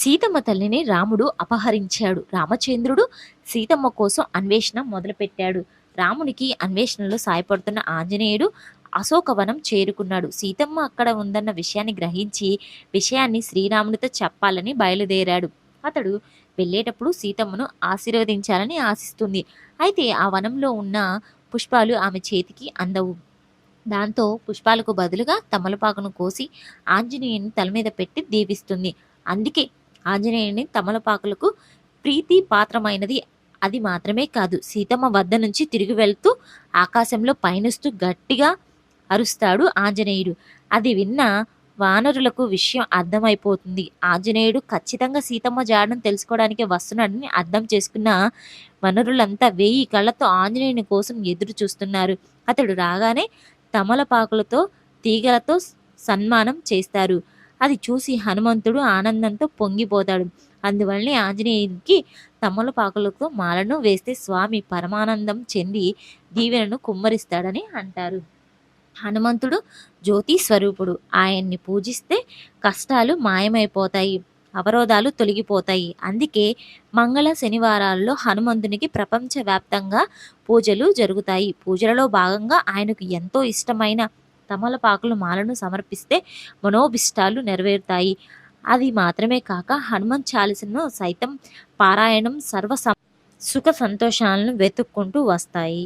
సీతమ్మ తల్లిని రాముడు అపహరించాడు. రామచంద్రుడు సీతమ్మ కోసం అన్వేషణ మొదలుపెట్టాడు. రామునికి అన్వేషణలో సాయపడుతున్న ఆంజనేయుడు అశోకవనం చేరుకున్నాడు. సీతమ్మ అక్కడ ఉందన్న విషయాన్ని గ్రహించి విషయాన్ని శ్రీరామునితో చెప్పాలని బయలుదేరాడు. అతడు వెళ్ళేటప్పుడు సీతమ్మను ఆశీర్వదించాలని ఆశిస్తుంది. అయితే ఆ వనంలో ఉన్న పుష్పాలు ఆమె చేతికి అందవు. దాంతో పుష్పాలకు బదులుగా తమలపాకును కోసి ఆంజనేయుని తల మీద పెట్టి దీవిస్తుంది. అందుకే ఆంజనేయుని తమలపాకులకు ప్రీతి పాత్రమైనది. అది మాత్రమే కాదు సీతమ్మ వద్ద నుంచి తిరిగి వెళ్తూ ఆకాశంలో పయనిస్తూ గట్టిగా అరుస్తాడు ఆంజనేయుడు. అది విన్న వానరులకు విషయం అర్థమైపోతుంది. ఆంజనేయుడు ఖచ్చితంగా సీతమ్మ జాడను తెలుసుకోవడానికి వస్తున్నాడని అర్థం చేసుకున్న వనరులంతా వేయి కళ్ళతో ఆంజనేయుని కోసం ఎదురు చూస్తున్నారు. అతడు రాగానే తమలపాకులతో తీగలతో సన్మానం చేస్తారు. అది చూసి హనుమంతుడు ఆనందంతో పొంగిపోతాడు. అందువల్లనే ఆంజనేయునికి తమలపాకులతో మాలను వేస్తే స్వామి పరమానందం చెంది దీవెనను కుమ్మరిస్తాడని అంటారు. హనుమంతుడు జ్యోతి స్వరూపుడు. ఆయన్ని పూజిస్తే కష్టాలు మాయమైపోతాయి అవరోధాలు తొలగిపోతాయి. అందుకే మంగళ శనివారాల్లో హనుమంతునికి ప్రపంచవ్యాప్తంగా పూజలు జరుగుతాయి. పూజలలో భాగంగా ఆయనకు ఎంతో ఇష్టమైన తమలపాకులు మాలను సమర్పిస్తే మనోభిష్టాలు నెరవేరుతాయి. అది మాత్రమే కాక హనుమాన్ చాలీసను సైతం పారాయణం సర్వ సుఖ సంతోషాలను వెతుక్కుంటూ వస్తాయి.